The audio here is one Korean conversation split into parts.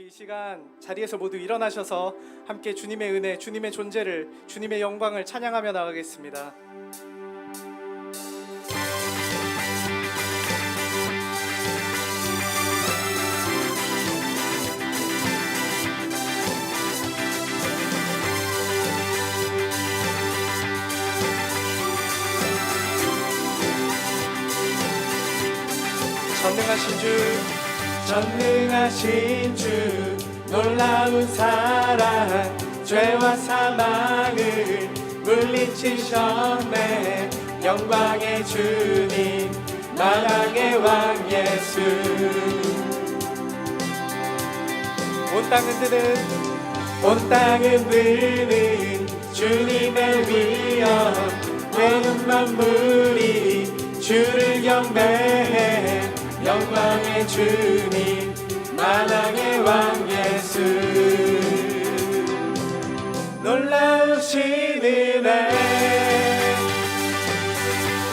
우리 이 시간 자리에서 모두 일어나셔서 함께 주님의 은혜, 주님의 존재를, 주님의 영광을 찬양하며 나가겠습니다. 전능하신 주, 전능하신 주, 놀라운 사랑, 죄와 사망을 물리치셨네. 영광의 주님, 만왕의 왕 예수. 온땅 흔드는, 온땅 흔드는 주님의 위엄, 외운 만물이 주를 경배해. 영광의 주님 만왕의 왕 예수. 놀라우신 은혜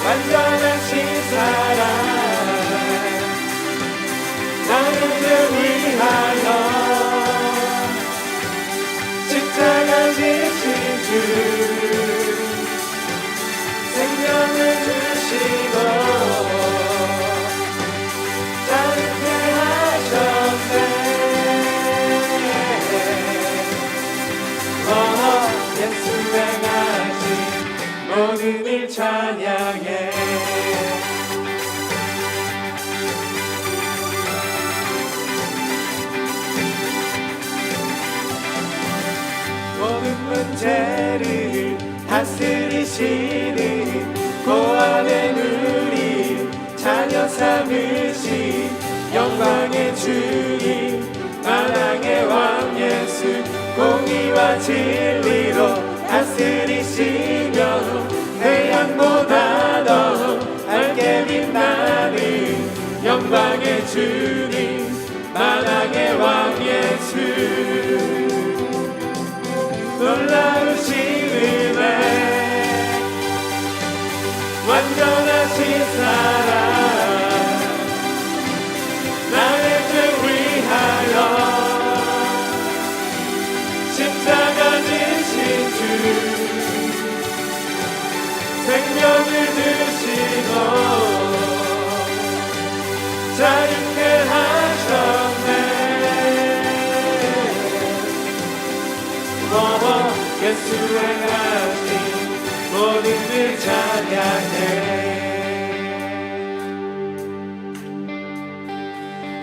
완전하신 사랑. 나를 위하여 삼으신 영광의 주님 만왕의 왕 예수 공의와 진리로 다스리시며 태양보다 더 밝게 빛나는 영광의 주님 만왕의 왕 예수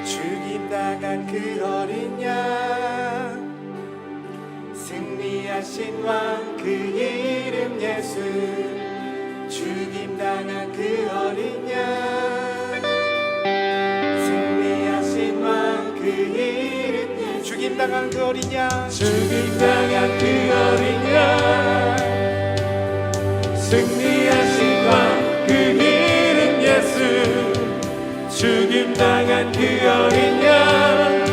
죽임 당한 그 어린 양 승리하신 왕 그 이름 예수 죽임 당한 그 어린 양. 승리하신 왕 그 이름 예수. 죽임 당한 그 어린 양. 죽임 당한 그 어린 양. 승리하신 왕 그 이름 예수. 죽임 당한 그 어린 양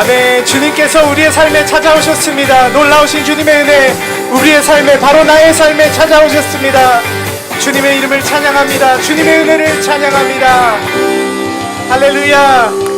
아멘. 주님께서 우리의 삶에 찾아오셨습니다. 놀라우신 주님의 은혜, 우리의 삶에 바로 나의 삶에 찾아오셨습니다. 주님의 이름을 찬양합니다. 주님의 은혜를 찬양합니다. 할렐루야.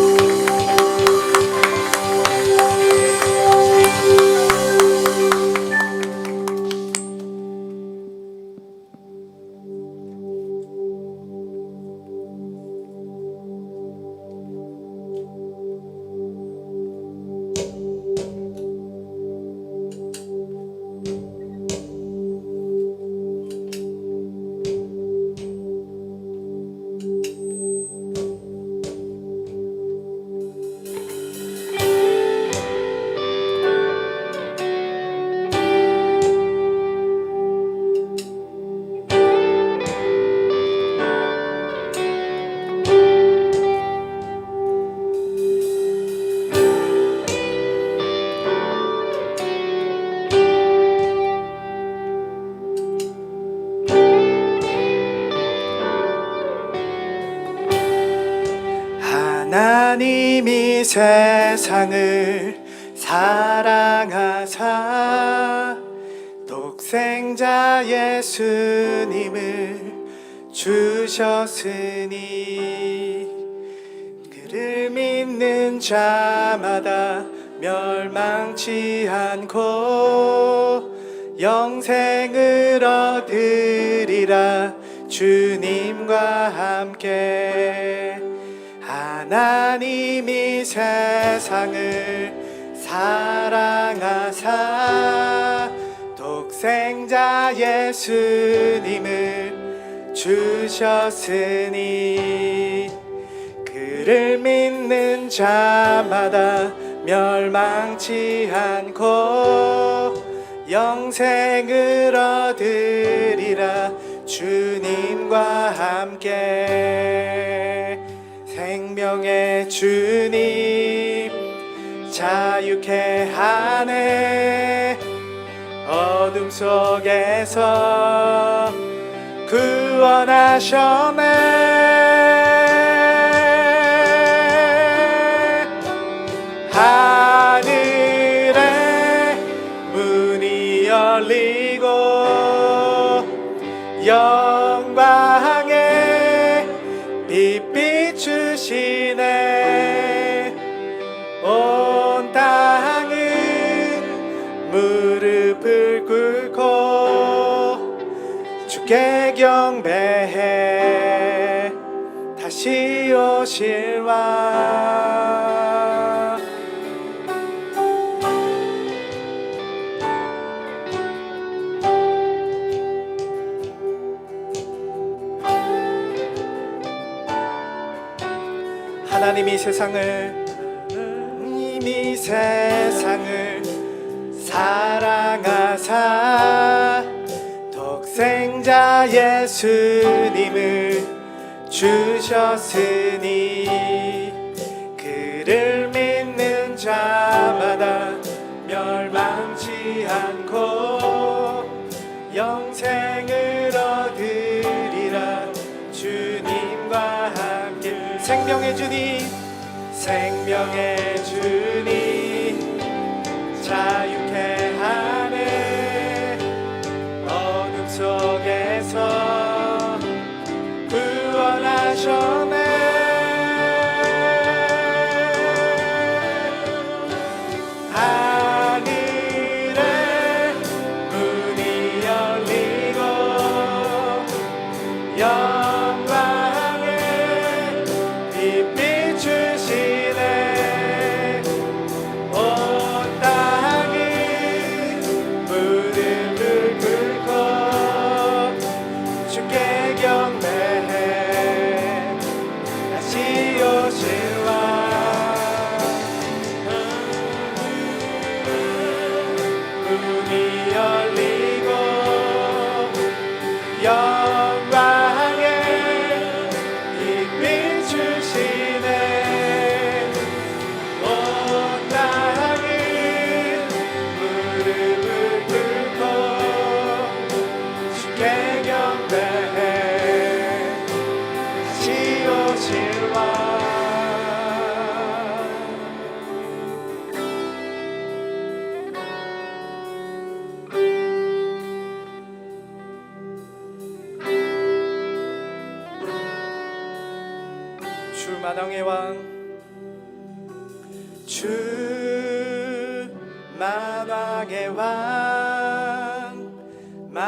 이 세상을 사랑하사 독생자 예수님을 주셨으니 그를 믿는 자마다 멸망치 않고 영생을 얻으리라 주님과 함께 하나님이 세상을 사랑하사 독생자 예수님을 주셨으니 그를 믿는 자마다 멸망치 않고 영생을 얻으리라 주님과 함께 생명의 주님 자유케 하네. 어둠 속에서 구원하셨네 하늘의 문이 열리고 열 오실 왕 하나님이 세상을 이미 세상을 사랑하사 독생자 예수님을 주셨으니 그를 믿는 자마다 멸망치 않고 영생을 얻으리라. 주님과 함께 생명의 주님 생명의 주님.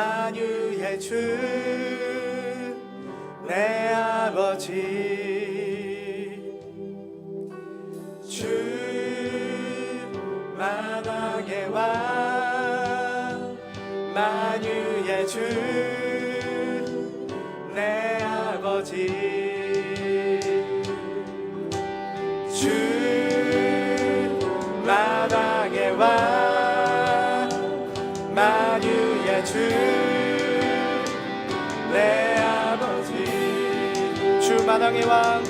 만유의 주 내 아버지. 주 만왕의 왕 만유의 주. 만왕의 왕.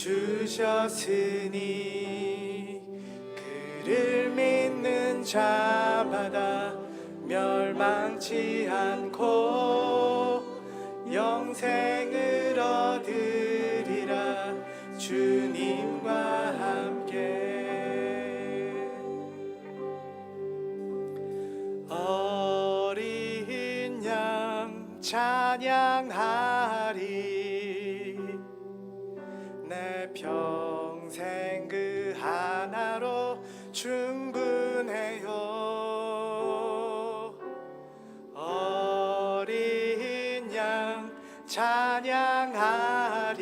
주셨으니 그를 믿는 자마다 멸망치 않고 영생을 얻으리라. 주님 찬양하리.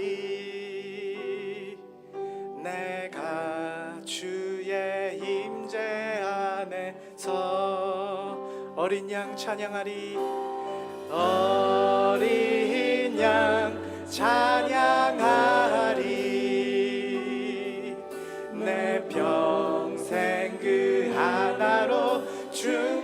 내가 주의 임재 안에서 어린 양 찬양하리. 어린 양 찬양하리. 내 평생 그 하나로 충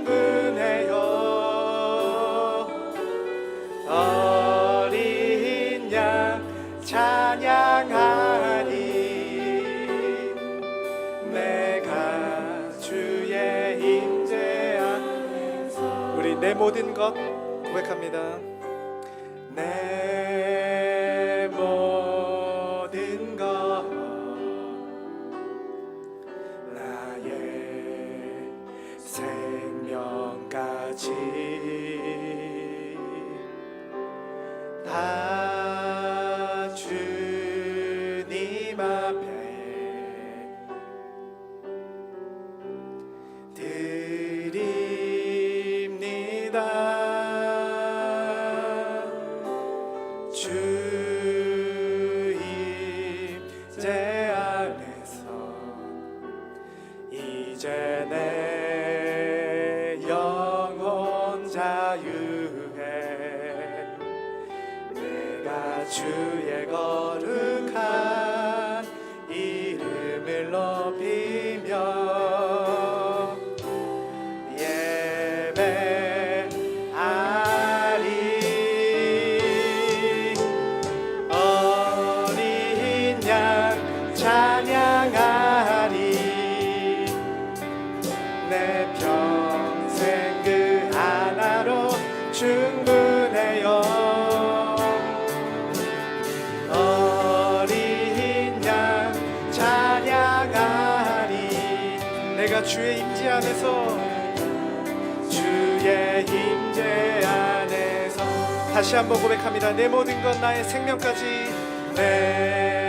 내 모든 것 고백합니다. 내 이 내가 주의 임재 안에서 주의 임재 안에서 다시 한번 고백합니다. 내 모든 것 나의 생명까지 내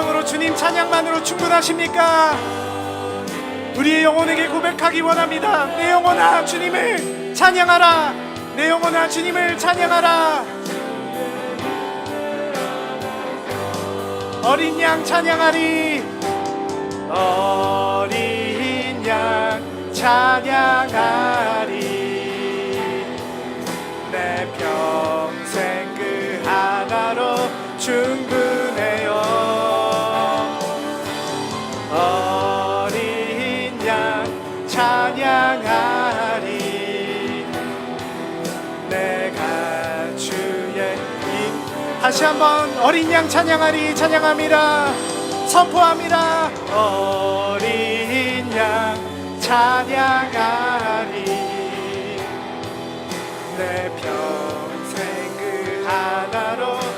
진정으로 주님 찬양만으로 충분하십니까? 우리의 영혼에게 고백하기 원합니다. 내 영혼아 주님을 찬양하라. 내 영혼아 주님을 찬양하라. 어린 양 찬양하리. 어린 양 찬양하리. 내 평생 그 하나로 충 찬양하리. 내가 주의 임 다시 한번 어린 양 찬양하리. 찬양합니다. 선포합니다. 어린 양 찬양하리. 내 평생 그 하나로